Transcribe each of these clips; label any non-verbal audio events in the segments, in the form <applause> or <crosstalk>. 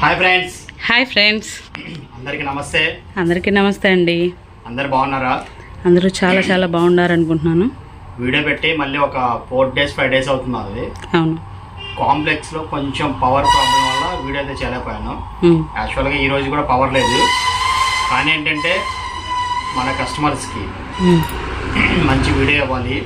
Hi friends. Hi friends. అందరికీ నమస్తే. అందరికీ నమస్తే అండి. అందరు బాగున్నారా? అందరూ చాలా చాలా బాగున్నారు అనుకుంటున్నాను వీడియో పెట్టి మళ్ళీ ఒక ఫోర్ డేస్ ఫైవ్ డేస్ అవుతుంది అది అవును. కాంప్లెక్స్లో కొంచెం పవర్ ప్రాబ్లం వల్ల వీడియో అయితే చేయలేకపోయాను. యాక్చువల్గా ఈ రోజు కూడా పవర్ లేదు. కానీ ఏంటంటే మన కస్టమర్స్కి మంచి వీడియో ఇవ్వాలి.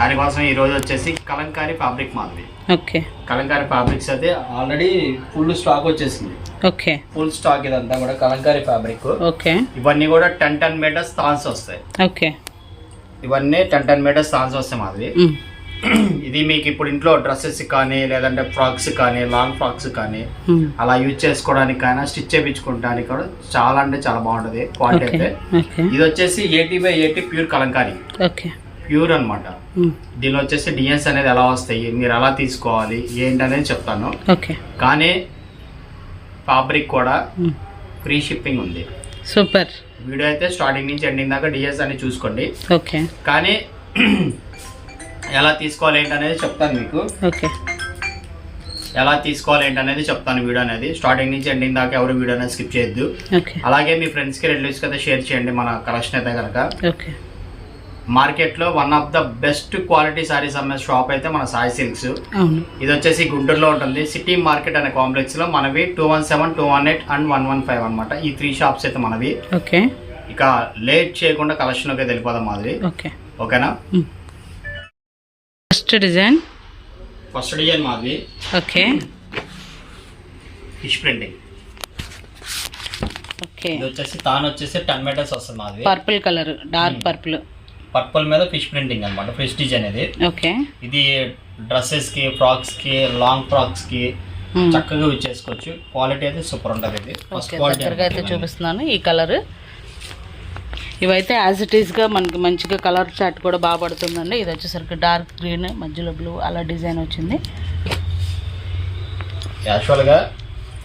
దానికోసం ఈ రోజు వచ్చేసి కలంకారీ ఫ్యాబ్రిక్ మాది. ఓకే. కలంకారీ ఫ్యాబ్రిక్స్ అయితే ఆల్రెడీ ఫుల్ స్టాక్ వచ్చేసింది. ఓకే. ఫుల్ స్టాక్ ఇదంతా కూడా కలంకారీ ఫ్యాబ్రిక్. ఓకే. ఇవన్నీ కూడా టెన్ టెన్ మీటర్స్ థాన్స్ వస్తాయి. ఓకే. ఇవన్నీ టెన్ టెన్ మీటర్స్ థాన్స్ వస్తాయి మాది. ఇది మీకు ఇప్పుడు ఇంట్లో డ్రెస్సెస్ కానీ లేదంటే ఫ్రాక్స్ కానీ లాంగ్ ఫ్రాక్స్ కానీ అలా యూజ్ చేసుకోవడానికి కానీ స్టిచ్ చేయించుకోవడానికి కూడా చాలా అంటే చాలా బాగుంటుంది క్వాలిటీ అయితే. ఇది వచ్చేసి eighty by eighty pure Kalamkari. Okay. Pure అన్నమాట. ఉమ్, దీనిలో వచ్చేసి డిజైన్స్ అనేది ఎలా వస్తాయి మీరు ఎలా తీసుకోవాలి ఏంటి అనేది చెప్తాను. ఓకే. కానీ ఫ్యాబ్రిక్ కూడా ఫ్రీ షిప్పింగ్ ఉంది. సూపర్. వీడియో అయితే స్టార్టింగ్ నుంచి ఎండింగ్ దాకా డిజైన్స్ అనేది చూసుకోండి. ఓకే. కానీ ఎలా తీసుకోవాలి ఏంటి అనేది చెప్తాను మీకు. ఓకే. ఎలా తీసుకోవాలి ఏంటి అనేది చెప్తాను వీడియో అనేది. స్టార్టింగ్ నుంచి ఎండింగ్ దాకా ఎవరు వీడియో అనేది స్కిప్ చేయొద్దు. అలాగే మీ ఫ్రెండ్స్కి రిలేటివ్స్కి అయితే షేర్ చేయండి మన కలెక్షన్ అయితే కనుక ఓకే. మార్కెట్లో one of the best quality saris అమ్మే షాప్ అయితే మన సాయి సిల్క్స్. ఇది వచ్చేసి గుంటూరులో ఉంటుంది. సిటీ మార్కెట్ అనే కాంప్లెక్స్లో మనవి two one seven two one eight and one one five అనమాట ఈ త్రీ షాప్స్ అయితే మనవి. ఓకే. ఇక లేట్ చేయకుండా కలెక్షన్లోకి అయితే వెళ్ళిపోదాం మాది ఓకే. ఓకేనా? First design. ఫస్ట్ డిజైన్ మాది ఓకే. Fish printing okay. ఇది వచ్చేసి తాను వచ్చేసి టెన్ మీటర్స్ వస్తుంది మాది purple colour dark purple. Purple మీద ఫిష్ ప్రింటింగ్ అనమాట ఫిష్ డిజైన్ ఇది ఓకే. ఇది డ్రెస్సెస్కి ఫ్రాక్స్కి లాంగ్ ఫ్రాక్స్కి చక్కగా యూజ్ చేసుకోవచ్చు క్వాలిటీ అయితే సూపర్ ఉంటుంది ఇది. ఫస్ట్ క్వాలిటీ అయితే చూపిస్తున్నాను ఈ కలర్. ఇవైతే యాజ్ ఇట్ ఈస్గా మనకి మంచిగా కలర్ చాట్ కూడా బాగా పడుతుందండి. ఇది వచ్చేసరికి డార్క్ గ్రీన్ మధ్యలో బ్లూ అలా డిజైన్ వచ్చింది. యాక్చువల్గా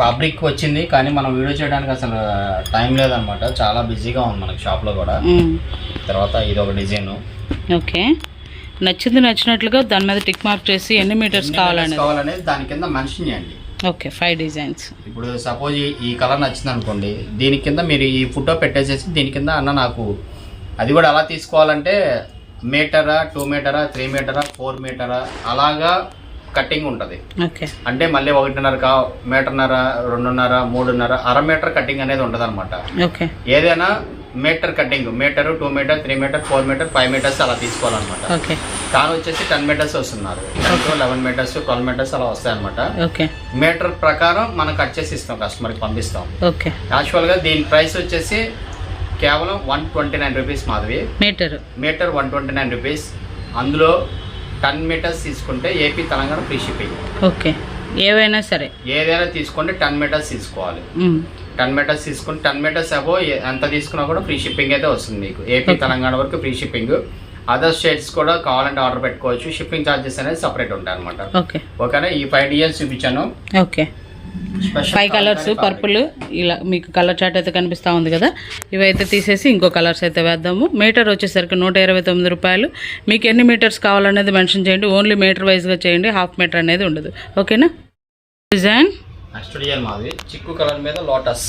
ఫ్యాబ్రిక్ వచ్చింది కానీ మనం వీడియో చేయడానికి అసలు టైం లేదనమాట. చాలా బిజీగా ఉంది మనకి షాప్లో కూడా. తర్వాత ఇది ఒక డిజైన్ ఓకే. నచ్చింది నచ్చినట్లుగా దాని మీద టిక్ మార్క్ చేసి ఎన్ని మీటర్స్ కావాలనేది. కావాలనేది దాని కింద మెన్షన్ చేయండి. ఓకే ఫైవ్ డిజైన్స్ ఇప్పుడు సపోజ్ ఈ కలర్ నచ్చింది అనుకోండి దీని కింద మీరు ఈ ఫోటో పెట్టేసేసి దీని కింద అన్న నాకు అది కూడా ఎలా తీసుకోవాలంటే మీటరా టూ మీటరా త్రీ మీటరా ఫోర్ మీటరా అలాగా కటింగ్ ఉంటుంది. ఓకే. అంటే మళ్ళీ ఒకటిన్నర కా మీటర్న్నర రెండున్నర మూడున్నర అర మీటర్ కటింగ్ అనేది ఉంటుంది అనమాట ఓకే. ఏదైనా metre cutting metre two metre three metre four metre five metres అలా తీసుకోవాలన్నమాట. ఓకే. తాను వచ్చేసి టెన్ మీటర్స్ వస్తున్నారు. Ten to eleven metres twelve metres అలా వస్తాయి అనమాట ఓకే. మీటర్ ప్రకారం మనం కట్ చేసి ఇస్తాం కస్టమర్కి పంపిస్తాం. ఓకే. యాక్చువల్గా దీని ప్రైస్ వచ్చేసి కేవలం one twenty nine rupees Madhavi. Metre. Metre one twenty nine rupees. అందులో టెన్ మీటర్స్ తీసుకుంటే AP Telangana free shipping. Okay. ఏవైనా సరే. ఏదైనా తీసుకుంటే టెన్ మీటర్స్ తీసుకోవాలి. టెన్ మీటర్స్ తీసుకుని టెన్ మీటర్స్ అబో ఎంత తీసుకున్నా కూడా ఫ్రీ షిప్పింగ్ అయితే వస్తుంది మీకు. ఏపీ. తెలంగాణ వరకు ఫ్రీ షిప్పింగ్. అదర్ స్టేట్స్ కూడా కావాలంటే ఆర్డర్ పెట్టుకోవచ్చు. షిప్పింగ్ ఛార్జెస్ అనేది సపరేట్ ఉంటాయి అనమాట ఓకే. ఓకేనా? ఈ ఫైవ్ డిజైన్స్ చూపించాను. ఓకే. ఫైవ్ కలర్స్ పర్పుల్ ఇలా మీకు కలర్ చార్ట్ అయితే కనిపిస్తూ ఉంది కదా. ఇవైతే తీసేసి ఇంకో కలర్స్ అయితే వేద్దాము. మీటర్ వచ్చేసరికి నూట ఇరవై తొమ్మిది రూపాయలు. మీకు ఎన్ని మీటర్స్ కావాలనేది మెన్షన్ చేయండి. ఓన్లీ మీటర్ వైజ్గా చేయండి. హాఫ్ మీటర్ అనేది ఉండదు. ఓకేనా డిజైన్ నెక్స్ట్ డిజైన్ మాది. చిక్కు కలర్ మీద లోటస్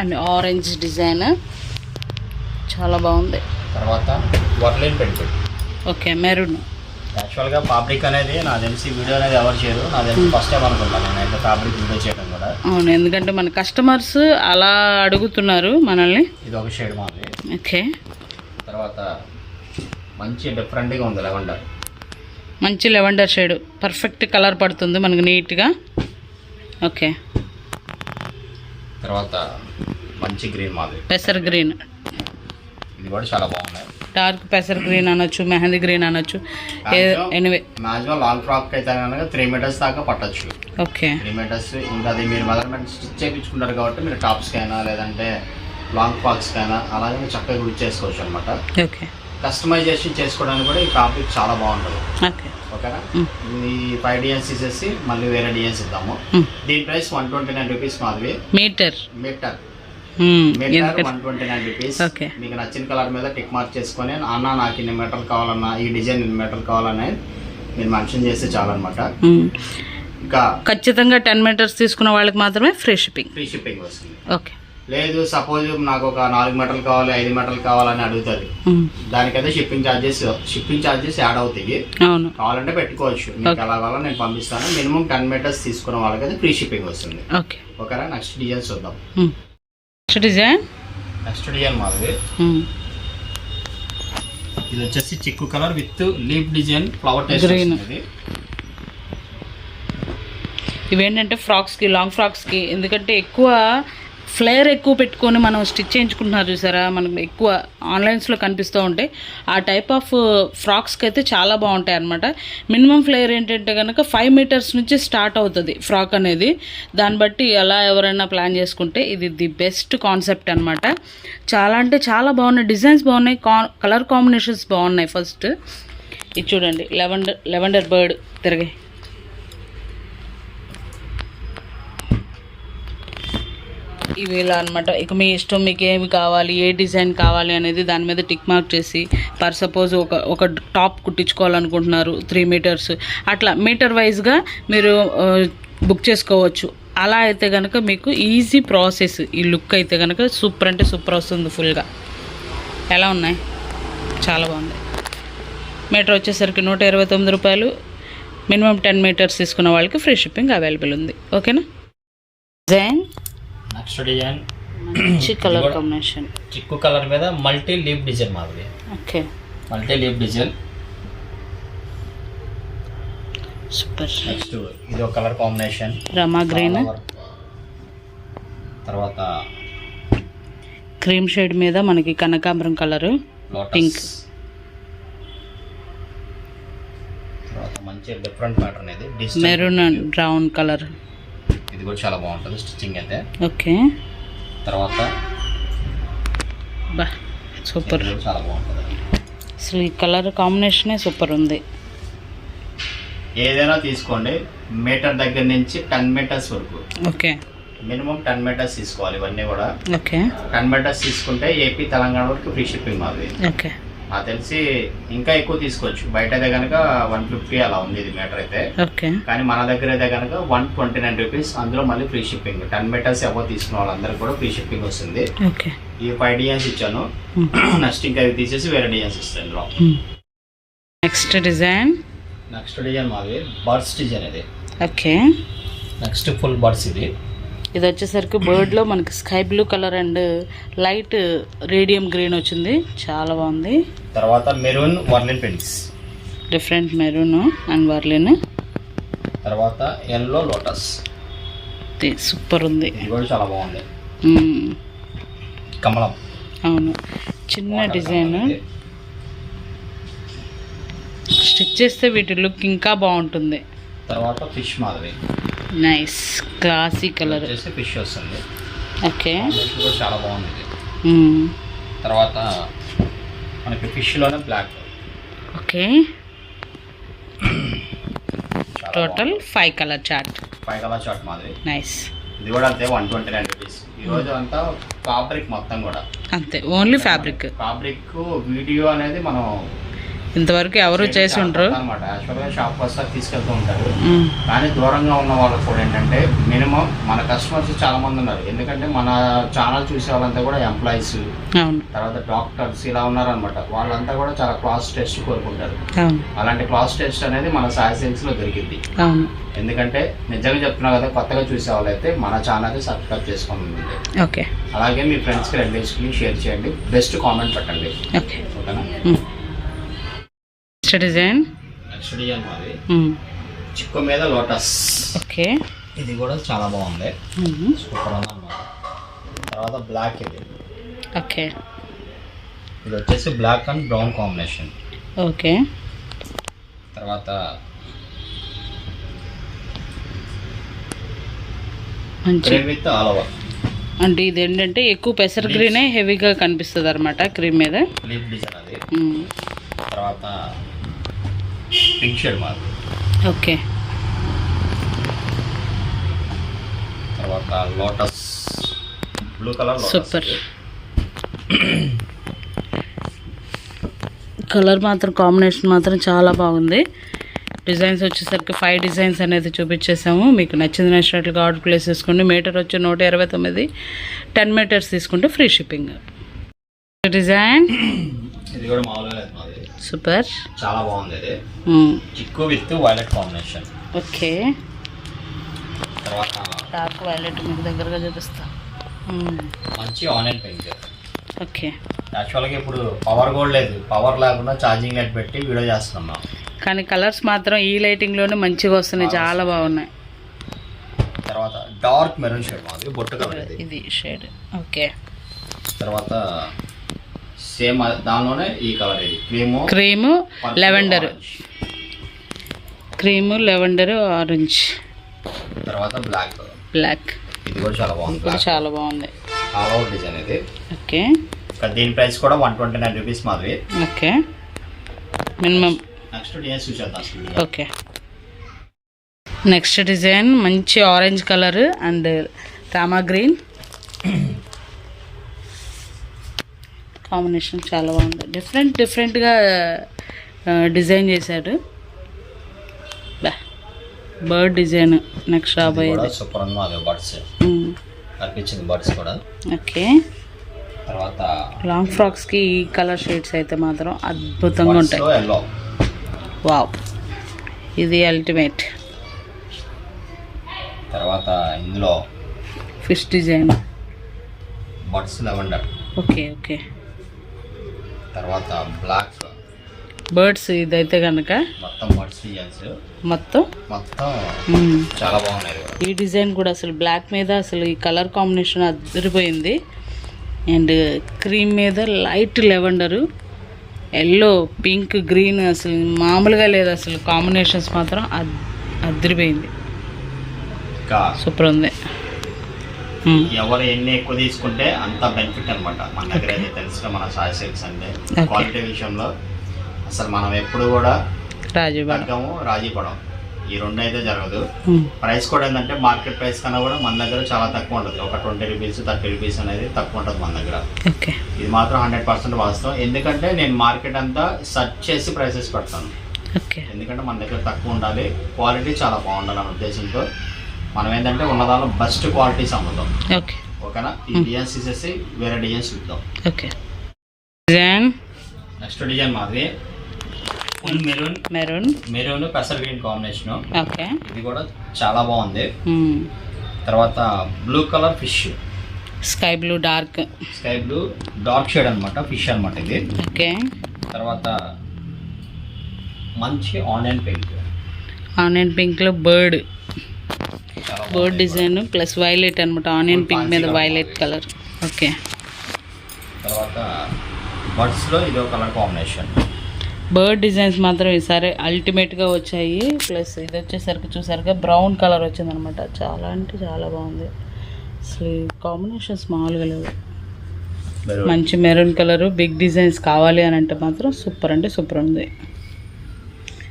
అండ్ ఆరెంజ్ డిజైన్ చాలా బాగుంది. తర్వాత వర్లిన్ ఓకే మెరూన్ యాక్చువల్గా ఫ్యాబ్రిక్ అనేది నా తెలిసి వీడియో అనేది ఎవరు చేయరు. నా తెలిసి ఫస్ట్ టైం అనుకుంటాను నేను అయితే ఫ్యాబ్రిక్ వీడియో చేయడం కూడా. అవును ఎందుకంటే మన కస్టమర్స్ అలా అడుగుతున్నారు మనల్ని. ఇది ఒక షేడ్ మాది. ఓకే. తర్వాత మంచి డిఫరెంట్గా ఉంది లెవెండర్ మంచి లెవెండర్ షేడ్ పర్ఫెక్ట్ కలర్ పడుతుంది మనకి నీట్గా. ఓకే. తర్వాత మంచి గ్రీన్ మాది. పెసర్ గ్రీన్ ఇది కూడా చాలా బాగున్నాయి. డార్క్ పెసర్ గ్రీన్ అనొచ్చు మెహందీ గ్రీన్ అనొచ్చు. ఎనివే మాక్సిమం లాంగ్ ఫ్రాక్ అయితే కనుక త్రీ మీటర్స్ దాకా పట్టొచ్చు. ఓకే. త్రీ మీటర్స్ ఇంకా అది మీరు మెజర్మెంట్ స్టిచ్ చేయించుకుంటారు కాబట్టి మీరు టాప్స్కి అయినా లేదంటే లాంగ్ ఫ్రాక్స్కి అయినా అలాగే చక్కగా యూజ్ చేసుకోవచ్చు అనమాట ఓకే. కస్టమైజేషన్ చేసుకోవడానికి కూడా ఈ ఫ్యాబ్రిక్ చాలా బాగుంటుంది. ఓకే. ఓకేనా. ఈ ఫైవ్ డిజైన్స్ తీసేసి మళ్ళీ వేరే డిజైన్స్ ఇద్దాము. దీని price one twenty nine rupees మాది metre. Metre. One twenty nine rupees Okay. మీకు నచ్చిన కలర్ మీద టిక్ మార్క్ చేసుకొని అన్న నాకు ఇన్ని మీటర్లు కావాలన్నా ఈ డిజైన్ ఇన్ని మీటర్లు కావాలని మీరు మెన్షన్ చేస్తే చాలన్నమాట. మ్మ్. ఇంకా ఖచ్చితంగా టెన్ మీటర్స్ తీసుకున్న వాళ్ళకి మాత్రమే ఫ్రీ షిప్పింగ్ ఫ్రీ షిప్పింగ్ వస్తుంది. ఓకే లేదు సపోజ్ నాకు ఒక నాలుగు మీటర్లు కావాలి ఐదు మీటర్లు కావాలని అడుగుతుంది ఉమ్, దానికైతే shipping charges shipping charges add అవుతాయి. కావాలంటే పెట్టుకోవచ్చు. మీకు ఎలా కావాలో నేను పంపిస్తాను. మినిమం టెన్ మీటర్స్ తీసుకున్న వాళ్ళకైతే ఫ్రీ షిప్పింగ్ వస్తుంది. ఓకే ఓకేనా? నెక్స్ట్ డిజైన్ చూద్దాం. ఉమ్. నెక్స్ట్ డిజైన్ నెక్స్ట్ డిజైన్ మాది. ఉమ్, ఇది వచ్చేసి చిక్కు colour with leaf design flower taste. వస్తుంది. ఇవేంటంటే ఫ్రాక్స్కి లాంగ్ ఫ్రాక్స్కి ఎందుకంటే ఎక్కువ ఫ్లేర్ ఎక్కువ పెట్టుకొని మనం స్టిచ్ చేయించుకుంటున్నారు చూసారా? మనకు ఎక్కువ ఆన్లైన్స్లో కనిపిస్తూ ఉంటాయి ఆ టైప్ ఆఫ్ ఫ్రాక్స్కి అయితే చాలా బాగుంటాయి అనమాట మినిమం ఫ్లేర్ ఏంటంటే కనుక ఫైవ్ మీటర్స్ నుంచి స్టార్ట్ అవుతుంది ఫ్రాక్ అనేది. దాన్ని బట్టి ఎలా ఎవరైనా ప్లాన్ చేసుకుంటే ఇది ది బెస్ట్ కాన్సెప్ట్ అనమాట చాలా అంటే చాలా బాగున్నాయి. డిజైన్స్ బాగున్నాయి. కా కలర్ కాంబినేషన్స్ బాగున్నాయి ఫస్ట్. ఇది చూడండి. Lavender lavender bird. తిరగే. ఇవి ఇలా అనమాట ఇక మీ ఇష్టం మీకు ఏమి కావాలి ఏ డిజైన్ కావాలి అనేది దాని మీద టిక్ మార్క్ చేసి పర్ సపోజ్ ఒక ఒక టాప్ కుట్టించుకోవాలనుకుంటున్నారు త్రీ మీటర్స్. అట్లా మీటర్ వైజ్గా మీరు బుక్ చేసుకోవచ్చు. అలా అయితే కనుక మీకు ఈజీ ప్రాసెస్ ఈ లుక్ అయితే కనుక సూపర్ అంటే సూపర్ వస్తుంది ఫుల్గా ఎలా ఉన్నాయి? చాలా బాగుంది. మీటర్ వచ్చేసరికి నూట ఇరవై తొమ్మిది రూపాయలు. మినిమం టెన్ మీటర్స్ తీసుకున్న వాళ్ళకి ఫ్రీ షిప్పింగ్ అవైలబుల్ ఉంది. ఓకేనా? డిజైన్? నెక్స్ట్ డిజైన్ మంచి కలర్ కాంబినేషన్ చిక్కు కలర్ మీద మల్టీ లీఫ్ డిజైన్ మాది okay multi leaf design super next ఇది ఒక కలర్ కాంబినేషన్ రమా గ్రీన్ తర్వాత క్రీమ్ షేడ్ మీద మనకి కనకాంబరం కలర్ Pink. తర్వాత మంచి డిఫరెంట్ ప్యాటర్న్ ఇది. మెరూన్ అండ్ బ్రౌన్ కలర్ ఇది కూడా చాలా బాగుంటుంది స్టిచ్చింగ్ అయితే. ఓకే. తర్వాత బా సూపర్. చాలా బాగుంటుంది. అసలు ఈ కలర్ కాంబినేషనే సూపర్ ఉంది. ఏదైనా తీసుకోండి మీటర్ దగ్గర నుంచి టెన్ మీటర్స్ వరకు. ఓకే. మినిమం టెన్ మీటర్స్ తీసుకోవాలి ఇవన్నీ కూడా. ఓకే. టెన్ మీటర్స్ తీసుకుంటే ఏపీ తెలంగాణ వరకు ఫ్రీ షిప్పింగ్ మాది. ఓకే. నాకు తెలిసి ఇంకా ఎక్కువ తీసుకోవచ్చు. బయట అయితే కనుక వన్ ఫిఫ్టీ అలా ఉంది ఇది మీటర్ అయితే. ఓకే. కానీ మన దగ్గర అయితే కనుక వన్ ట్వంటీ నైన్ రూపీస్ అందులో మళ్ళీ ఫ్రీ షిప్పింగ్. టెన్ మీటర్స్ ఎవరు తీసుకున్న వాళ్ళందరికీ కూడా ఫ్రీ షిప్పింగ్ వస్తుంది. ఓకే. ఈ ఫైవ్ డిజైన్స్ ఇచ్చాను. నెక్స్ట్ ఇంకా ఇవి తీసేసి వేరే డిజైన్స్ ఇస్తాను ఇందులో. Next design? నెక్స్ట్ డిజైన్ మాది బర్డ్స్ డిజైన్ ఇది. ఓకే. నెక్స్ట్ ఫుల్ బర్డ్స్ ఇది. ఇది వచ్చేసరికి బర్డ్లో మనకి sky blue colour and light radium green వచ్చింది. చాలా బాగుంది. తర్వాత మెరూన్ వర్లిన్ పెన్స్ డిఫరెంట్ మెరూన్ అండ్ వర్లిన్. తర్వాత ఎల్లో లోటస్. సూపర్ ఉంది. చాలా బాగుంది. కమలం. అవును. చిన్న డిజైన్. స్టిచ్ చేస్తే వీటి లుక్ ఇంకా బాగుంటుంది. తర్వాత ఫిష్ మాదిరి నైస్ క్లాసీ కలర్ వచ్చేసి ఫిష్ వస్తుంది. ఓకే కూడా చాలా బాగుంది ఇది. మ్మ్. తర్వాత మనకి ఫిష్లోనే black okay total five colour chart five colour short మాదిరి. నైస్ ఇది కూడా అంతే వన్ ట్వంటీ నైన్ రూపీస్ ఈ రోజు అంతా ఫ్యాబ్రిక్ మొత్తం కూడా. అంతే. ఓన్లీ ఫ్యాబ్రిక్ ఫ్యాబ్రిక్ వీడియో అనేది మనం ఇంతవరకు ఎవరు చేసి ఉండరు. అనమాట యాక్చువల్గా షాప్ వస్తారు తీసుకెళ్తూ ఉంటారు. కానీ దూరంగా ఉన్న వాళ్ళకి కూడా ఏంటంటే మినిమం మన కస్టమర్స్ చాలా మంది ఉన్నారు. ఎందుకంటే మన ఛానల్ చూసే వాళ్ళంతా కూడా ఎంప్లాయీస్ తర్వాత డాక్టర్స్ ఇలా ఉన్నారనమాట వాళ్ళంతా కూడా చాలా క్లాస్ టెస్ట్ కోరుకుంటారు. అలాంటి క్లాస్ టెస్ట్ అనేది మన సాయి లో దొరికింది ఎందుకంటే నిజంగా చెప్తున్నా కదా కొత్తగా చూసే వాళ్ళైతే మన ఛానల్ని సబ్స్క్రైబ్ చేసుకోండి ఓకే. అలాగే మీ ఫ్రెండ్స్కి రిలేటివ్స్కి షేర్ చేయండి. బెస్ట్ కామెంట్ పెట్టండి. ఓకే. ఓకేనా? నెక్స్ట్ డిజైన్ నెక్స్ట్ డిజైన్ మాది. మ్మ్. చిక్కు మీద లోటస్. ఓకే. ఇది కూడా చాలా బాగుంది. సూపర్ ఉందన్నమాట. తర్వాత బ్లాక్ ఇది. ఓకే. ఇది వచ్చేసి black and brown combination. Okay. తర్వాత విత్ ఆల్ ఓవర్. అంటే ఇది ఏంటంటే ఎక్కువ పెసర గ్రీనే హెవీగా కనిపిస్తుంది అనమాట క్రీమ్ మీద. లీఫ్ డిజైన్ అది. మ్మ్. తర్వాత పింక్ షేడ్ మాది. ఓకే. తర్వాత lotus. Blue colour super. Colour మాత్రం కాంబినేషన్ మాత్రం చాలా బాగుంది. డిజైన్స్ వచ్చేసరికి ఫైవ్ డిజైన్స్ అనేది చూపించేసాము. మీకు నచ్చింది నచ్చినట్లుగా ఆర్డర్ ప్లేస్ చేసుకోండి. మీటర్ వచ్చి నూట ఇరవై తొమ్మిది. టెన్ మీటర్స్ తీసుకుంటే ఫ్రీ షిప్పింగ్. డిజైన్. ఇది కూడా సూపర్. చాలా బాగుంది ఇది. చిక్కు విత్ వైలెట్ కాంబినేషన్. ఓకే. తర్వాత డార్క్ వైలెట్ మీకు దగ్గరగా చూపిస్తా. మంచి ఆనియన్ పింక్ ఓకే. యాక్చువల్గా ఇప్పుడు పవర్ కూడా లేదు. పవర్ లేకుండా ఛార్జింగ్ లైట్ పెట్టి వీడియో చేస్తున్నాం కానీ కలర్స్ మాత్రం ఈ లైటింగ్లోనే మంచిగా వస్తున్నాయి. చాలా బాగున్నాయి. తర్వాత డార్క్ మెరూన్ షేడ్ మాది బొట్టు కలర్ ఇది. షేడ్. ఓకే. తర్వాత సేమ్ దానిలోనే ఈ కలర్ ఇది. Cream cream lavender. Cream lavender orange. తర్వాత బ్లాక్ బ్లాక్. ఇది కూడా చాలా బాగుంది చాలా బాగుంది. ఆల్ అవుట్ డిజైన్ ఇది. ఓకే. దీని ప్రైస్ కూడా వన్ ట్వంటీ నైన్ రూపీస్ మాది ఓకే. మినిమం. నెక్స్ట్ డిజైన్ చూసేద్దాం ఓకే. నెక్స్ట్ డిజైన్ మంచి orange colour and Rama green. Combination చాలా బాగుంది. డిఫరెంట్ డిఫరెంట్గా డిజైన్ చేశాడు. బర్డ్ డిజైన్ నెక్స్ట్ రాబోయేది సూపర్ బర్డ్స్ కూడా ఓకే. తర్వాత లాంగ్ ఫ్రాక్స్కి ఈ కలర్ షేడ్స్ అయితే మాత్రం అద్భుతంగా ఉంటాయి. వావ్ ఇది అల్టిమేట్ తర్వాత ఇందులో fish design birds lavender okay okay. తర్వాత బ్లాక్ బర్డ్స్ ఇదైతే కనుక మొత్తం బర్డ్స్ మొత్తం మొత్తం. చాలా బాగున్నాయి. ఈ డిజైన్ కూడా అసలు బ్లాక్ మీద అసలు ఈ కలర్ కాంబినేషన్ అదిరిపోయింది అండ్ క్రీమ్ మీద light lavender yellow pink green అసలు మామూలుగా లేదు అసలు కాంబినేషన్స్ మాత్రం అద్ అదిరిపోయింది ఇంకా సూపర్ ఉంది. ఎవరు ఎన్ని ఎక్కువ తీసుకుంటే అంత బెనిఫిట్ అనమాట మన దగ్గర అయితే తెలిసిన మన సాయి సిల్క్స్ అంటే. క్వాలిటీ విషయంలో అసలు మనం ఎప్పుడు కూడా రాజీవాడ తగ్గము రాజీ పడం ఈ రెండు అయితే జరగదు. ప్రైస్ కూడా ఏంటంటే మార్కెట్ ప్రైస్ కన్నా కూడా మన దగ్గర చాలా తక్కువ ఉంటుంది. ఒక ట్వంటీ రూపీస్ థర్టీ రూపీస్ అనేది తక్కువ ఉంటుంది మన దగ్గర. ఇది మాత్రం హండ్రెడ్ పర్సెంట్ వాస్తవం. ఎందుకంటే నేను మార్కెట్ అంతా సెర్చ్ చేసి ప్రైసెస్ పెడతాను. ఎందుకంటే మన దగ్గర తక్కువ ఉండాలి. క్వాలిటీ చాలా బాగుండాలి అనే ఉద్దేశంతో మనం ఏంటంటే ఉన్నదానిలో బెస్ట్ క్వాలిటీస్ అమ్ముతాం ఓకే ఓకేనా? ఈ డిజైన్స్ తీసేసి వేరే డిజైన్స్ చూద్దాం. ఓకే డిజైన్ నెక్స్ట్ డిజైన్ మాది ఫుల్ మెరూన్ మెరూన్ మెరూన్ పెసర్ గ్రీన్ కాంబినేషన్ ఓకే ఇది కూడా చాలా బాగుంది. మ్మ్. తర్వాత blue colour fish sky blue dark sky blue dark shade అనమాట ఫిష్ అనమాట ఇది. ఓకే తర్వాత మంచి onion pink onion పింక్లో bird bird. Design plus violet అనమాట ఆనియన్ పింక్ మీద వైలెట్. కలర్. ఓకే. తర్వాత బర్డ్స్లో ఇది ఒక కలర్ కాంబినేషన్. బర్డ్ డిజైన్స్ మాత్రం ఈసారి అల్టిమేట్గా వచ్చాయి. ప్లస్ ఇది వచ్చేసరికి చూసారుగా బ్రౌన్ కలర్ వచ్చిందనమాట చాలా అంటే చాలా బాగుంది. అసలు కాంబినేషన్స్ మామూలుగా లేవు. మంచి మెరూన్ కలర్ బిగ్ డిజైన్స్ కావాలి అని అంటే మాత్రం సూపర్ అంటే సూపర్ ఉంది.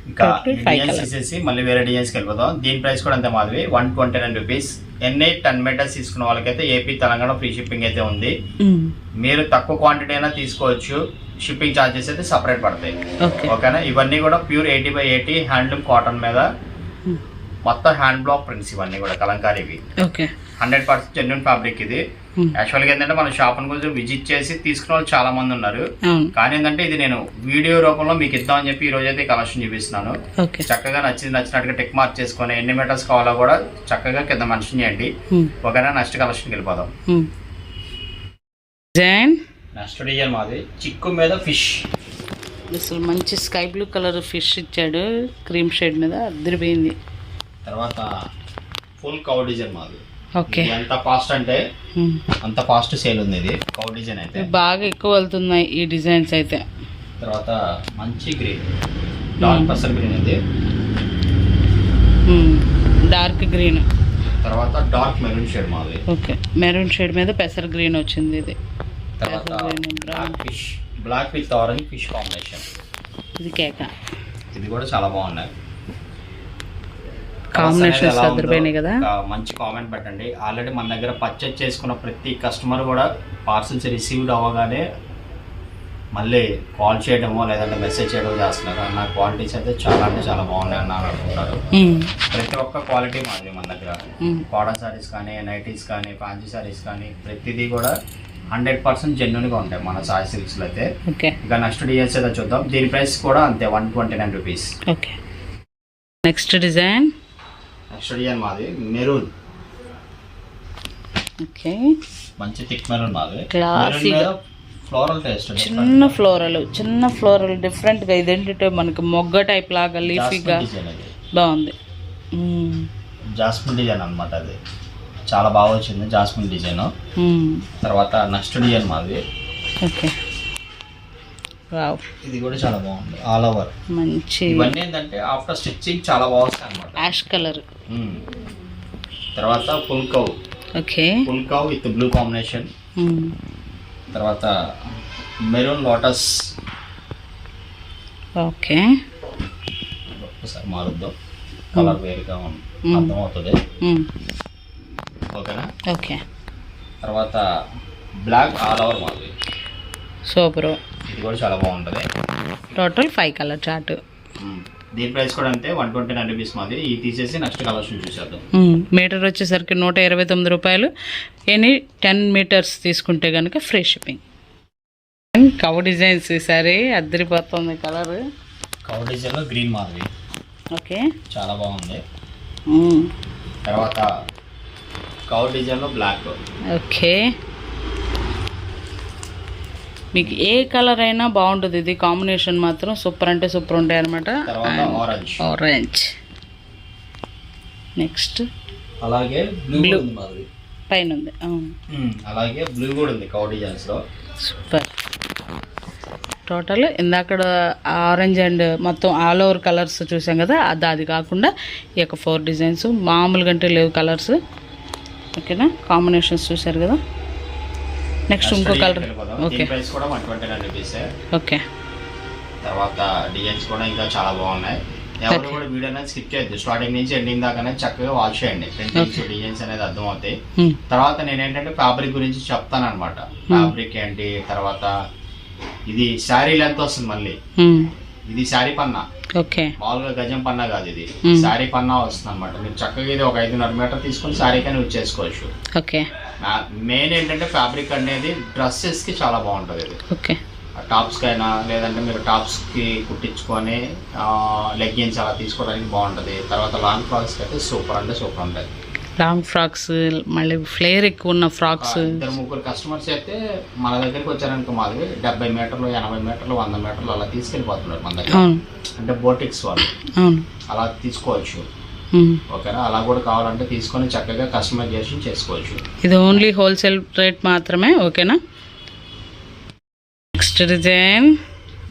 ఇంకా డిజైన్స్. తీసేసి మళ్ళీ వేరే డిజైన్స్కి వెళ్ళిపోదాం. దీని ప్రైస్ కూడా అంతే మాదిరి వన్ ట్వంటీ నైన్ రూపీస్ ఎన్ని టెన్ మీటర్స్ తీసుకున్న వాళ్ళకైతే ఏపీ తెలంగాణ ఫ్రీ షిప్పింగ్ అయితే ఉంది. మ్మ్. మీరు తక్కువ క్వాంటిటీ అయినా తీసుకోవచ్చు. షిప్పింగ్ ఛార్జెస్ అయితే సపరేట్ పడతాయి. ఓకే ఓకేనా ఇవన్నీ కూడా pure eighty by eighty handloom cotton మీద. మ్మ్. మొత్తం హ్యాండ్ బ్లాక్ ప్రింట్స్ ఇవన్నీ కూడా కలంకారీవి. Okay hundred percent genuine fabric ఇది. యాక్చువల్గా ఏంటంటే మన షాప్ని కొంచెం విజిట్ చేసి తీసుకున్న వాళ్ళు చాలా మంది ఉన్నారు. అవును కానీ ఏంటంటే ఇది నేను వీడియో రూపంలో మీకు ఇద్దామని చెప్పి ఈ రోజు అయితే కలెక్షన్ చూపిస్తున్నాను చక్కగా నచ్చింది నచ్చినట్టుగా టిక్ మార్క్ చేసుకొని ఎన్ని మీటర్స్ కావాలో కూడా చక్కగా కింద మెన్షన్ చేయండి. ఓకేనా నెక్స్ట్ కలెక్షన్కి వెళ్ళిపోదాం. నెక్స్ట్ డిజైన్ మాది. చిక్కు మీద ఫిష్ అసలు మంచి స్కై బ్లూ కలర్ ఫిష్ ఇచ్చాడు. క్రీమ్ షేడ్ మీద అదిరిపోయింది తర్వాత ఫుల్ కౌ డిజైన్ మాది. ఓకే. ఎంత ఫాస్ట్ అంటే. అంత ఫాస్ట్ సేల్ ఉంది ఇది. కౌ డిజైన్ అయితే. బాగా ఎక్కువ వెళ్తున్నాయి ఈ డిజైన్స్ అయితే. తర్వాత మంచి గ్రీన్ డార్క్ పర్సన్ గ్రీన్ ఇది డార్క్ గ్రీన్ తర్వాత డార్క్ మెరూన్ షేడ్ మాది. ఓకే. మెరూన్ షేడ్ మీద పెసర్ గ్రీన్ వచ్చింది ఇది. తర్వాత. Black fish black with orange fish combination ఇది కేక. ఇది కూడా చాలా బాగున్నాయి. అదిరిపోయినాయి ఉందో కదా? మంచి కామెంట్ పెట్టండి. ఆల్రెడీ మన దగ్గర పర్చేజ్ చేసుకున్న ప్రతి కస్టమర్ కూడా పార్సల్స్ రిసీవ్డ్ అవ్వగానే మళ్ళీ కాల్ చేయడమో లేదంటే మెసేజ్ చేయడమో చేస్తున్నారు. నా క్వాలిటీస్ అయితే చాలా అంటే చాలా బాగున్నాయి అన్న అని అనుకుంటారు. ప్రతి ఒక్క క్వాలిటీ మాది మన దగ్గర. కాటన్ సారీస్ కానీ నైటీస్ కానీ ఫ్యాన్సీ సారీస్ కానీ ప్రతిదీ కూడా హండ్రెడ్ పర్సెంట్ జెన్యున్గా ఉంటాయి మన సారీ సిల్క్స్లో అయితే. ఇక నెక్స్ట్ డిజైన్స్ అయితే చూద్దాం. దీని ప్రైస్ కూడా అంతే one twenty nine rupees okay. Next design next design మాది మెరూన్ ఓకే. మంచి థిక్ మెరూన్ మాది. గా. ఫ్లోరల్ టేస్ట్ చిన్న ఫ్లోరల్ చిన్న ఫ్లోరల్ డిఫరెంట్గా ఇదేంటంటే మనకి మొగ్గ టైప్ లాగా లీఫీగా బాగుంది. జాస్మిన్ డిజైన్ అన్నమాట అది. చాలా బాగా వచ్చింది జాస్మిన్ డిజైన్ తర్వాత నెక్స్ట్ డిజైన్ మాది. ఓకే. వావ్ ఇది కూడా చాలా బాగుంది ఆల్ ఓవర్ మంచి ఇవన్నీ ఏంటంటే ఆఫ్టర్ స్టిచ్చింగ్ చాలా బాగుంటాయి అనమాట యాష్ కలర్ తర్వాత full cow okay full cow with blue combination తర్వాత మెరూన్ లోటస్ ఓకే ఒకసారి మారుద్దాం. కలర్ వేరుగా ఉంది మ్మ్. అర్థమవుతుంది. ఓకేనా ఓకే తర్వాత బ్లాక్ ఆల్ ఓవర్ మాది సూపర్. ఇది కూడా చాలా బాగుంటుంది. Total five colour chart. దీని ప్రైస్ కూడా అంతే వన్ ట్వంటీ నైన్ రూపీస్ మాది. ఇది తీసేసి నెక్స్ట్ కలర్స్ చూసేద్దాం. మీటర్ వచ్చేసరికి నూట ఇరవై తొమ్మిది రూపాయలు. ఎనీ టెన్ మీటర్స్ తీసుకుంటే కనుక ఫ్రీ షిప్పింగ్. కవ డిజైన్స్ ఈసారి అద్దరిపోతుంది కలర్. కవర్ డిజైన్లో గ్రీన్ మాది ఓకే. చాలా బాగుంది. తర్వాత కవర్ డిజైన్లో బ్లాక్. ఓకే. మీకు ఏ కలర్ అయినా బాగుంటుంది. ఇది కాంబినేషన్ మాత్రం సూపర్ అంటే సూపర్ ఉంటాయి అనమాట ఆరెంజ్ నెక్స్ట్ అలాగే బ్లూ పైన ఉంది. మ్మ్. అలాగే బ్లూ కూడా ఉంది డిజైన్స్లో సూపర్ టోటల్ ఇందాక ఆరెంజ్ అండ్ మొత్తం ఆల్ ఓవర్ కలర్స్ చూసాం కదా అది అది కాకుండా ఈ యొక్క ఫోర్ డిజైన్స్ మామూలుగా అంటే లేవు కలర్స్ ఓకేనా కాంబినేషన్స్ చూసారు కదా? నెక్స్ట్ ఇంకో కలర్. ఓకే ప్రైస్ కూడా one twenty nine rupees okay తర్వాత డిజైన్స్ కూడా ఇంకా చాలా బాగున్నాయి. ఎవరు కూడా వీడియో అనేది స్కిప్ చేయొద్దు. స్టార్టింగ్ నుంచి ఎండింగ్ దాకా చక్కగా వాచ్ చేయండి. ప్రింటింగ్స్ డిజైన్స్ అనేది అర్థమవుతాయి. మ్మ్. తర్వాత నేను ఏంటంటే ఫ్యాబ్రిక్ గురించి చెప్తాను అనమాట ఫ్యాబ్రిక్ ఏంటి? తర్వాత ఇది శారీ లెంత్ వస్తుంది మళ్ళీ. మ్మ్. ఇది శారీ పన్నా. ఓకే మామూలుగా గజం పన్నా కాదు ఇది. Hmm. శారీ పన్నా వస్తుంది అనమాట మీరు చక్కగా ఇది ఒక ఐదున్నర మీటర్ తీసుకొని శారీ కానీ యూజ్ చేసుకోవచ్చు. ఓకే మెయిన్ ఏంటంటే ఫ్యాబ్రిక్ అనేది డ్రెస్సెస్కి చాలా బాగుంటుంది ఇది ఓకే. టాప్స్ కైనా లేదంటే మీరు టాప్స్కి కుట్టించుకొని లెగ్గిన్స్ అలా తీసుకోవడానికి బాగుంటుంది. తర్వాత లాంగ్ ఫ్రాక్స్ అయితే సూపర్ అంటే సూపర్ ఉంటుంది. లాంగ్ ఫ్రాక్స్ మళ్ళీ ఫ్లేర్ ఎక్కువ ఉన్న ఫ్రాక్స్ ఇద్దరు ముగ్గురు కస్టమర్స్ అయితే మన దగ్గరికి వచ్చారనుకో మాది డెబ్బై మీటర్లు ఎనభై మీటర్లు వంద మీటర్లు అలా తీసుకెళ్ళిపోతున్నారు మన దగ్గర. అంటే బోటిక్స్ వాళ్ళు. అలా తీసుకోవచ్చు. ఓకేనా? అలా కూడా కావాలంటే తీసుకొని చక్కగా కస్టమైజేషన్ చేసుకోవచ్చు. ఇది ఓన్లీ హోల్సేల్ రేట్ మాత్రమే ఓకేనా? Next design.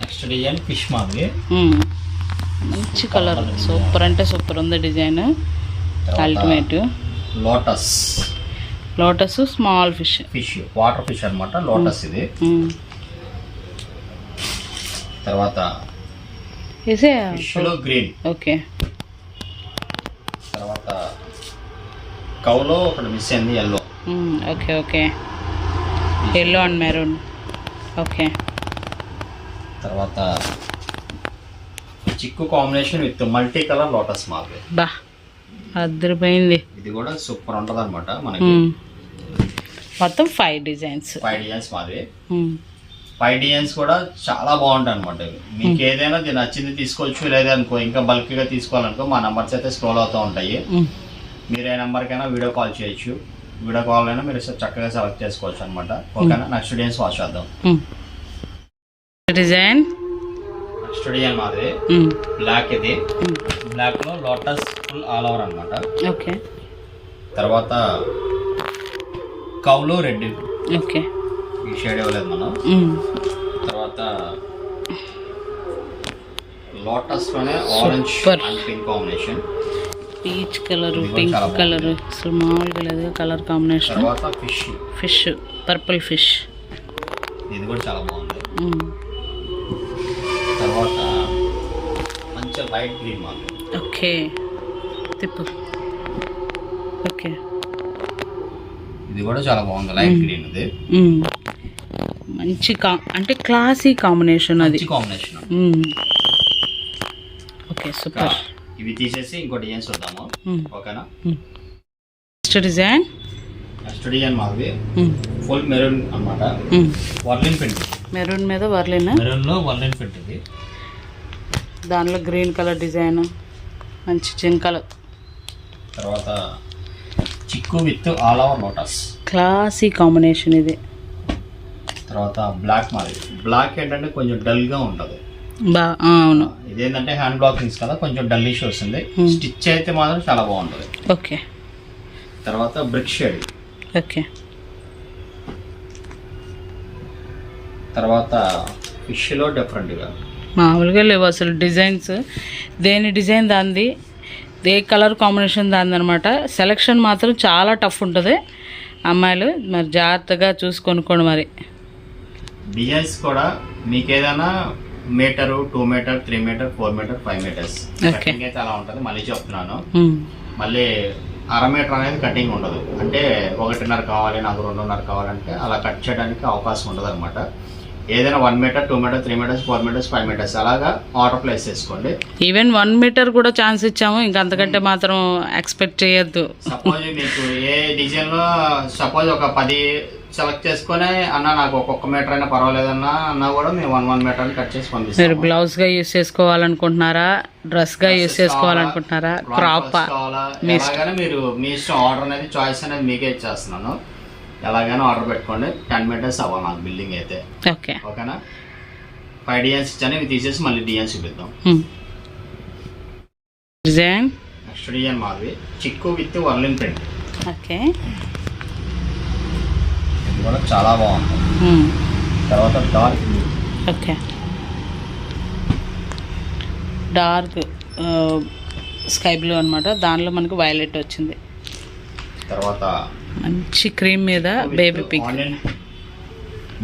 Next design fish మాది మంచి కలర్ సూపర్ అంటే సూపర్ ఉంది design. Ultimate lotus. Lotus small fish. Fish water fish అన్నమాట లోటస్ ఇది. తర్వాత వేసే ఫిష్లో గ్రీన్. ఓకే తర్వాత కౌలో ఒకటి మిస్ అయింది yellow okay okay. Yellow and maroon okay. తర్వాత చిక్కు combination with multi colour lotus మాది బా అద్దరిపోయింది ఇది కూడా సూపర్ ఉంటుంది అనమాట మనకి. మొత్తం ఫైవ్ డిజైన్స్ ఫైవ్ డిజైన్స్ మాది ఫైవ్ డిజైన్స్ కూడా చాలా బాగుంటాయి అనమాట మీకు ఏదైనా నచ్చింది తీసుకోవచ్చు లేదా అనుకో ఇంకా బల్క్గా తీసుకోవాలనుకో మా నంబర్స్ అయితే స్క్రోల్ అవుతూ ఉంటాయి. మీరు ఏ నెంబర్కైనా వీడియో కాల్ చేయొచ్చు. వీడియో కాల్ అయినా మీరు చక్కగా సెలెక్ట్ చేసుకోవచ్చు అనమాట ఓకేనా? నెక్స్ట్ డిజైన్స్ వాచ్ చేద్దాం. డిజైన్. నెక్స్ట్ డిజైన్ మాది. బ్లాక్ ఇది. బ్లాక్లో లోటస్ ఫుల్ ఆల్ ఓవర్ అనమాట ఓకే. తర్వాత కౌలు రెడ్. ఓకే. ఈ షేడ్ ఇవ్వలేదు మనం. తర్వాత లోటస్లోనే orange. And pink combination peach colour pink colour అసలు మామూలుగా లేదు colour combination. Fish. Fish purple fish. ఇది కూడా చాలా బాగుంది. తర్వాత మంచి లైట్ గ్రీన్ ఓకే. తిప్పు. ఓకే. ఇది కూడా చాలా బాగుంది లైట్ గ్రీన్ ఇది. మంచి కా అంటే క్లాసీ కాంబినేషన్ అది. కాంబినేషన్. Okay super. ఇవి తీసేసి ఇంకో డిజైన్ చూద్దాము. ఓకేనా? Next design. నెక్స్ట్ డిజైన్ మాది. ఫుల్ మెరూన్ అన్నమాట. వర్లిన్ ప్రింట్ మెరూన్ మీద వర్లిన్. మెరూన్లో వర్లిన్ ప్రింట్ ఇది. దానిలో గ్రీన్ కలర్ డిజైన్ మంచి జింకలు తర్వాత చిక్కు with all over lotus classy combination ఇది. తర్వాత బ్లాక్ మాది. బ్లాక్ ఏంటంటే కొంచెం డల్గా ఉంటది. బా అవును. ఇదేంటంటే హ్యాండ్ బ్లాకింగ్స్ కదా కొంచెం డల్లిష్ వస్తుంది. Hmm. స్టిచ్ అయితే మాత్రం చాలా బాగుంటది. ఓకే. తర్వాత బ్రిక్ షేడ్ ఓకే. తర్వాత ఫిష్లో డిఫరెంట్గా. మామూలుగా లేవు అసలు డిజైన్స్. దేని డిజైన్ దాంది ఏ కలర్ కాంబినేషన్ దాంది అనమాట సెలెక్షన్ మాత్రం చాలా టఫ్ ఉంటుంది. అమ్మాయిలు మరి జాగ్రత్తగా చూసి కొనుక్కోండి మరి. డిజైన్స్ కూడా మీకు ఏదైనా metre two metre three metre four metre five metres. Cutting అయితే అలా ఉంటుంది. మళ్ళీ చెప్తున్నాను. ఉమ్, మళ్ళీ అర మీటర్ అనేది కటింగ్ ఉండదు. అంటే ఒకటిన్నర కావాలి నాకు రెండున్నర కావాలంటే అలా కట్ చేయడానికి అవకాశం ఉండదు అనమాట ఏదైనా one metre two metre three metres four metres five metres అలాగా ఆర్డర్ ప్లేస్ చేసుకోండి. ఈవెన్ వన్ మీటర్ కూడా ఛాన్స్ ఇచ్చాము. ఇంకా అంతకంటే మాత్రం ఎక్స్పెక్ట్ చేయొద్దు. సపోజ్ మీకు ఏ డిజైన్లో సపోజ్ ఒక పది సెలెక్ట్ చేసుకొని అన్న నాకు ఒక్కొక్క మీటర్ అయినా పర్వాలేదన్నా అన్నా కూడా మేము వన్ వన్ మీటర్ కట్ చేసి మీరు పంపిస్తాం బ్లౌజ్గా యూస్ చేసుకోవాలనుకుంటున్నారా? డ్రెస్గా యూస్ చేసుకోవాలనుకుంటున్నారా? క్రాపా ఎలాగైనా మీరు మీ ఇష్టం ఆర్డర్ అనేది చాయిస్ అనేది మీకే ఇచ్చేస్తున్నాను. ఎలాగైనా ఆర్డర్ పెట్టుకోండి. టెన్ మీటర్స్ అవ్వాలి నాకు బిల్డింగ్ అయితే. ఓకే. ఓకేనా? ఫైవ్ డిజైన్స్ ఇచ్చాను. ఇవి తీసేసి మళ్ళీ డిజైన్ చూపిద్దాం. డిజైన్ నెక్స్ట్ డిజైన్ మాది. చిక్కు విత్ వర్లిన్ ప్రింట్. ఓకే. కూడా చాలా బాగుంది. తర్వాత dark blue. Okay. Dark sky blue అనమాట దానిలో మనకు వైలెట్ వచ్చింది. తర్వాత మంచి క్రీమ్ మీద baby pink.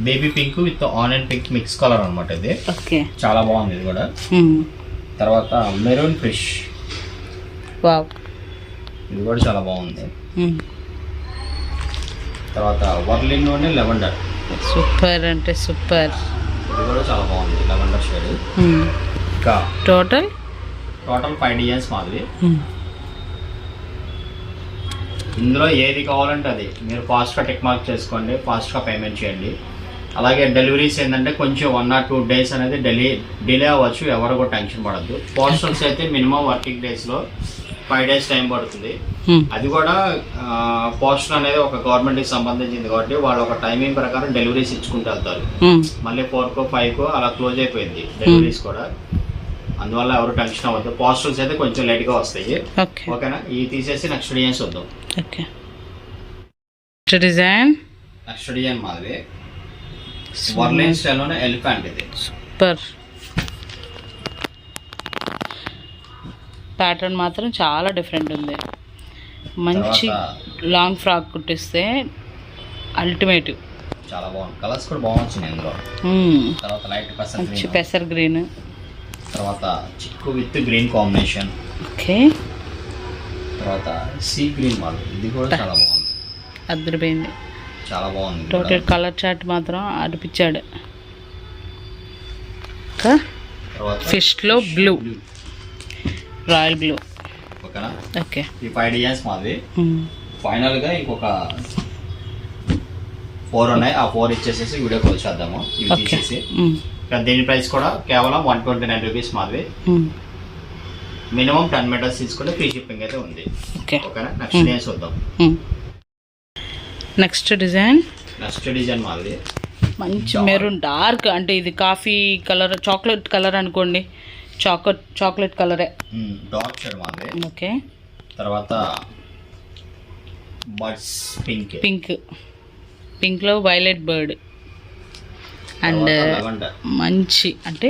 Baby pink with onion pink mix colour అనమాట ఇది. ఓకే. చాలా బాగుంది ఇది కూడా. తర్వాత మెరూన్ ఫిష్. వావ్. ఇది కూడా చాలా బాగుంది. తర్వాత వర్లిన్లోనే లెవెండర్. సూపర్ అంటే సూపర్. ఇది కూడా చాలా బాగుంది లెవెండర్ షేడ్. ఇంకా టోటల్? టోటల్ ఫైవ్ డిజైన్స్ మాది. ఇందులో ఏది కావాలంటే అది. మీరు ఫాస్ట్గా టిక్ మార్క్ చేసుకోండి ఫాస్ట్గా పేమెంట్ చేయండి. అలాగే డెలివరీస్ ఏంటంటే కొంచెం వన్ ఆర్ టూ డేస్ అనేది డెలి డిలే అవ్వచ్చు ఎవరు కూడా టెన్షన్ పడద్దు. పోస్టల్స్ అయితే మినిమం వర్కింగ్ డేస్లో ఫైవ్ డేస్ టైం పడుతుంది. అది కూడా పోస్టల్ అనేది ఒక గవర్నమెంట్కి సంబంధించింది కాబట్టి వాళ్ళు ఒక టైమింగ్ ప్రకారం డెలివరీస్ ఇచ్చుకుంటూ వెళ్తారు. మళ్ళీ ఫోర్కో ఫైవ్కో అలా క్లోజ్ అయిపోయింది డెలివరీస్ కూడా. అందువల్ల ఎవరు టెన్షన్ అవ్వద్దు. పోస్టల్స్ అయితే కొంచెం లేట్గా వస్తాయి. ఓకే. ఓకేనా? ఇవి తీసేసి నెక్స్ట్ డిజైన్స్ వద్దాం. ఓకే. డిజైన్? నెక్స్ట్ డిజైన్ మాది వర్లైన్ స్టైల్లోనే ఎలిఫెంట్ ఇది. సూపర్. ప్యాటర్న్ మాత్రం చాలా డిఫరెంట్ ఉంది. మంచి లాంగ్ ఫ్రాక్ కుట్టిస్తే అల్టిమేట్. చాలా బాగుంది. కలర్స్ కూడా బాగుంది ఇందులో. తర్వాత లైట్ పెసర్ గ్రీన్. తర్వాత చిక్కు విత్ గ్రీన్ కాంబినేషన్. ఓకే. తర్వాత సీ గ్రీన్ మాది ఇది కూడా చాలా బాగుంది. అద్దరిపోయింది. చాలా బాగుంది. టోటల్ కలర్ చార్ట్ మాత్రం అడిపించాడు ఫిష్లో బ్లూ. రాయల్ బ్లూ ఓకేనా? ఓకే. ఈ ఫైవ్ డిజైన్స్ మాది. ఫైనల్గా ఇంకొక ఫోర్ ఉన్నాయి. ఆ ఫోర్ ఇచ్చేసేసి వీడియో కాల్ చేద్దాము. ఇవి తీసేసి. దీని ప్రైస్ కూడా కేవలం వన్ ట్వంటీ నైన్ రూపీస్ మాది. మినిమం టెన్ మీటర్స్ తీసుకుంటే ఫ్రీ షిప్పింగ్ అయితే ఉంది. ఓకేనా? నెక్స్ట్ చూద్దాం. Next design? నెక్స్ట్ డిజైన్ మాది. మంచి మెరూన్ డార్క్. అంటే ఇది కాఫీ కలర్ చాక్లెట్ కలర్ అనుకోండి. చాక్లెట్ చాక్లెట్ కలరే డార్క్ షేడ్ మాది. ఓకే. తర్వాత బర్డ్స్ పింక్ పింక్ పింక్లో వైలెట్ బర్డ్ అండ్ మంచి అంటే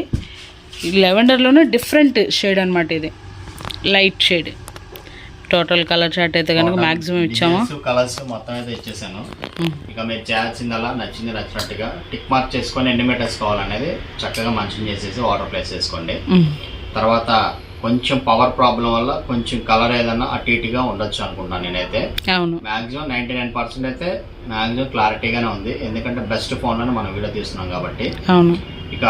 లెవెండర్లోనే డిఫరెంట్ షేడ్ అనమాట ఇది. Light shade total colour chart అయితే కనుక మ్యాక్సిమం ఇచ్చాము. కలర్స్ మొత్తం అయితే ఇచ్చేసాను. ఇక మీరు చేయాల్సిందల్లా నచ్చింది నచ్చినట్టుగా టిక్ మార్క్ చేసుకొని ఎన్ని మీటర్స్ కావాలనేది చక్కగా మెన్షన్ చేసేసి ఆర్డర్ ప్లేస్ చేసుకోండి. తర్వాత కొంచెం పవర్ ప్రాబ్లం వల్ల కొంచెం కలర్ ఏదన్నా అటు ఇటుగా ఉండొచ్చు అనుకుంటున్నాను నేనైతే. అవును. మ్యాక్సిమం నైంటీ నైన్ పర్సెంట్ అయితే మ్యాక్సిమం క్లారిటీగానే ఉంది. ఎందుకంటే బెస్ట్ ఫోన్లను మనం వీడియో తీస్తున్నాం కాబట్టి. ఇక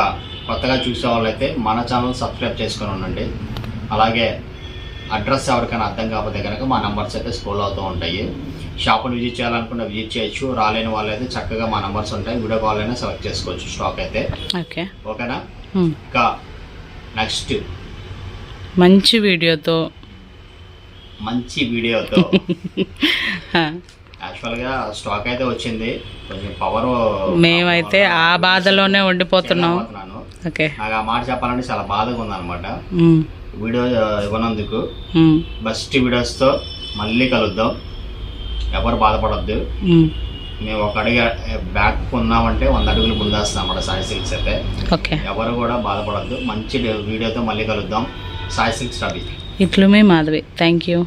కొత్తగా చూసే వాళ్ళైతే మన ఛానల్ సబ్స్క్రైబ్ చేసుకొని ఉండండి. అలాగే అడ్రస్ ఎవరికైనా అర్థం కాకపోతే కనుక మా నంబర్స్ అయితే స్క్రోల్ అవుతూ ఉంటాయి. షాపులు విజిట్ చేయాలనుకుంటే విజిట్ చేయొచ్చు. రాలేని వాళ్ళైతే చక్కగా మా నంబర్స్ ఉంటాయి. వీడియో కాల్ అయినా సెలెక్ట్ చేసుకోవచ్చు స్టాక్ అయితే. ఓకే. ఓకేనా. ఇంకా నెక్స్ట్. మంచి వీడియోతో. మంచి వీడియోతో. <laughs> యాక్చువల్గా స్టాక్ అయితే వచ్చింది. కొంచెం పవర్ మేమైతే ఆ బాధలోనే ఉండిపోతున్నాం. ఓకే. నాకు ఆ మాట చెప్పాలంటే చాలా బాధగా ఉందన్నమాట. వీడియో ఇవ్వనందుకు. బెస్ట్ వీడియోస్తో మళ్ళీ కలుద్దాం. ఎవరు బాధపడద్దు. మేము ఒక అడుగు బ్యాక్ ఉన్నామంటే వంద అడుగులు ముందేస్తాం అన్నమాట సాయి సిల్క్స్ అయితే. ఓకే. ఎవరు కూడా బాధపడద్దు. మంచి వీడియోతో మళ్ళీ కలుద్దాం. సాయి సిల్క్స్ రవి. ఇట్లు మీ మాధవి. Thank you